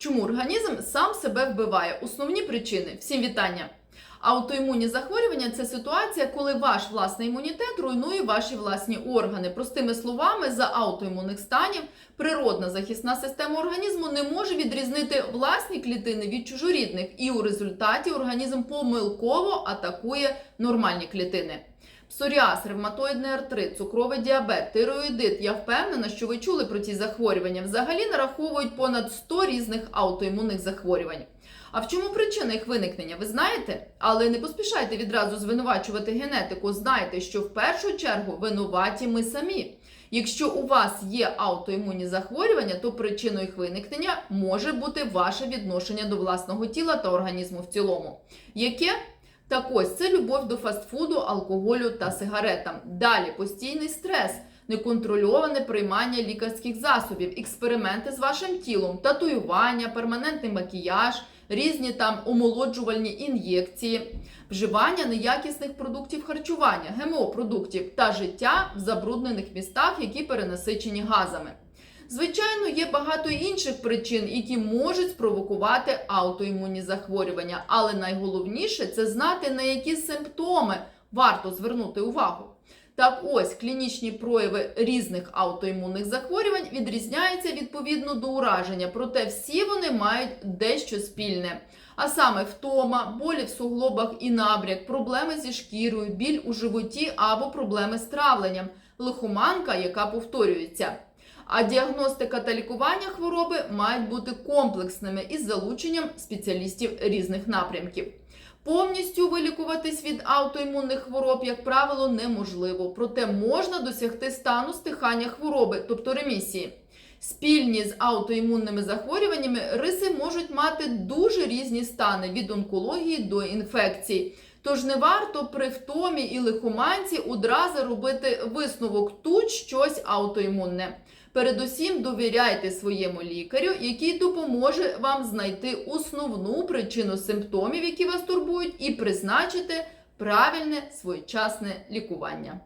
Чому організм сам себе вбиває? Основні причини. Всім вітання. Аутоімунні захворювання це ситуація, коли ваш власний імунітет руйнує ваші власні органи. Простими словами, за аутоімунних станів природна захисна система організму не може відрізнити власні клітини від чужорідних, і у результаті організм помилково атакує нормальні клітини. Псоріаз, ревматоїдний артрит, цукровий діабет, тироїдит. Я впевнена, що ви чули про ці захворювання. Взагалі нараховують понад 100 різних аутоімунних захворювань. А в чому причина їх виникнення? Ви знаєте? Але не поспішайте відразу звинувачувати генетику. Знайте, що в першу чергу винуваті ми самі. Якщо у вас є аутоімунні захворювання, то причиною їх виникнення може бути ваше відношення до власного тіла та організму в цілому. Яке? Так ось це любов до фастфуду, алкоголю та сигаретам. Далі постійний стрес, неконтрольоване приймання лікарських засобів, експерименти з вашим тілом, татуювання, перманентний макіяж, різні там омолоджувальні ін'єкції, вживання неякісних продуктів харчування, ГМО-продуктів та життя в забруднених містах, які перенасичені газами. Звичайно, є багато інших причин, які можуть спровокувати аутоімунні захворювання, але найголовніше це знати, на які симптоми варто звернути увагу. Так ось клінічні прояви різних аутоімунних захворювань відрізняються відповідно до ураження, проте всі вони мають дещо спільне. А саме втома, болі в суглобах і набряк, проблеми зі шкірою, біль у животі або проблеми з травленням, лихоманка, яка повторюється. А діагностика та лікування хвороби мають бути комплексними із залученням спеціалістів різних напрямків. Повністю вилікуватись від аутоімунних хвороб, як правило, неможливо, проте можна досягти стану стихання хвороби, тобто ремісії. Спільні з аутоімунними захворюваннями риси можуть мати дуже різні стани від онкології до інфекцій. Тож не варто при втомі і лихоманці одразу робити висновок тут щось аутоімунне. Передусім довіряйте своєму лікарю, який допоможе вам знайти основну причину симптомів, які вас турбують, і призначити правильне своєчасне лікування.